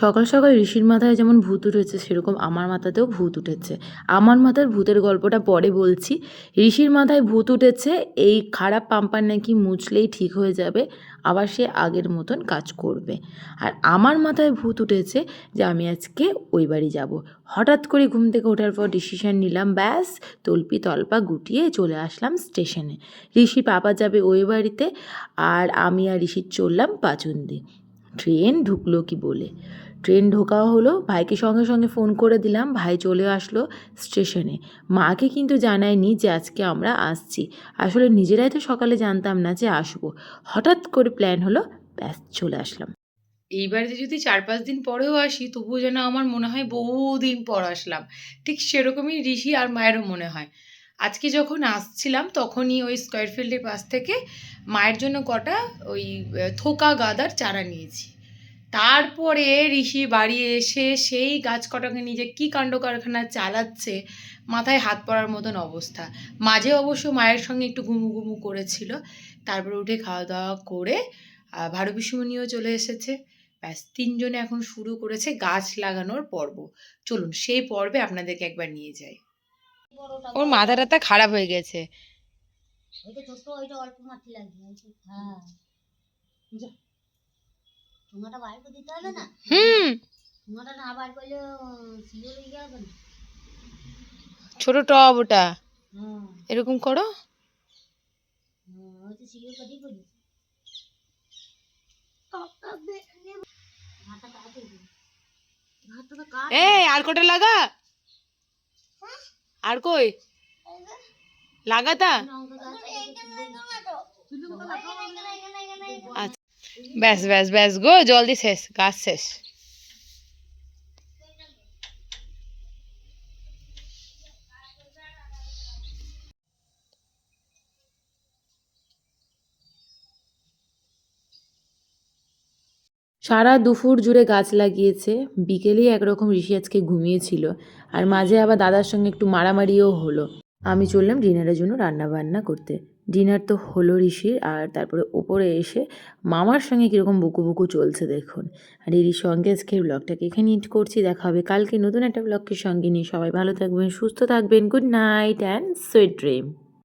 সকাল সকাল ঋষির মাথায় যেমন ভূত উঠেছে, সেরকম আমার মাথাতেও ভূত উঠেছে। আমার মাথার ভূতের গল্পটা পরে বলছি। ঋষির মাথায় ভূত উঠেছে, এই খারাপ পাম্পার নাকি মুছলেই ঠিক হয়ে যাবে, আবার সে আগের মতন কাজ করবে। আর আমার মাথায় ভূত উঠেছে যে আমি আজকে ওই বাড়ি যাব। হঠাৎ করে ঘুম থেকে ওঠার পর ডিসিশন নিলাম, ব্যাস, তল্পি তল্পা গুটিয়ে চলে আসলাম স্টেশনে ঋষির পাপা যাবে ওই বাড়িতে, আর আমি আর ঋষির চললাম পাচুন্দি। ট্রেন ঢুকলো কি বলে? ট্রেন ঢোকা হলো, ভাইকে সঙ্গে সঙ্গে ফোন করে দিলাম, ভাই চলে আসলো স্টেশনে। মাকে কিন্তু জানায়নি যে আজকে আমরা আসছি। আসলে নিজেরাই তো সকালে জানতাম না যে আসব। হঠাৎ করে প্ল্যান হলো, ব্যাস চলে আসলাম। এই বাড়িতে যদি চার পাঁচ দিন পরেও আসি, তবুও যেন আমার মনে হয় বহুদিন পর আসলাম। ঠিক সেরকমই ঋষি আর মায়েরও মনে হয়। আজকে যখন আসছিলাম, তখনই ওই স্কোয়ার ফিল্ডের পাশ থেকে মায়ের জন্য কটা ওই থোকা গাদার চারা নিয়েছি। তারপরে ঋষি বাড়ি এসে সেই গাছ কটাকে নিজে কি কাণ্ড কারখানা চালাচ্ছে, মাথায় হাত পড়ার মতন অবস্থা। মাঝে অবশ্য মায়ের সঙ্গে একটু ঘুমু ঘুমু করেছিল। তারপরে উঠে খাওয়া দাওয়া করে ভারু চলে এসেছে। ব্যাস, তিনজনে এখন শুরু করেছে গাছ লাগানোর পর্ব। চলুন, সেই পর্বে আপনাদেরকে একবার নিয়ে যাই। ওর মাথা টাথা খারাপ হয়ে গেছে। হ্যাঁ। হুম। ছোট টব ওটা। হ্যাঁ। এরকম করো। হ্যাঁ ওই তো শিও কাটি করি। ঘাটটা কাটে ঘাটটা তো কাট এ আর কটা লাগা? আর কই? লাগাতা? আচ্ছা। ব্যাস ব্যাস ব্যাস গো জলদি শেষ গাছ শেষ। সারা দুপুর জুড়ে গাছ লাগিয়েছে। বিকেলেই একরকম ঋষি আজকে ঘুমিয়েছিল। আর মাঝে আবার দাদার সঙ্গে একটু মারামারিও হলো। আমি চললাম ডিনারের জন্য রান্না বান্না করতে। ডিনার তো হলো ঋষির, আর তারপরে ওপরে এসে মামার সঙ্গে কীরকম বুকু বুকু চলছে দেখুন। আর এরই সঙ্গে আজকের ব্লগটাকে এখানে ইট করছি। দেখা হবে কালকে নতুন একটা ব্লগকে সঙ্গে নিয়ে। সবাই ভালো থাকবেন, সুস্থ থাকবেন। Good night and sweet dream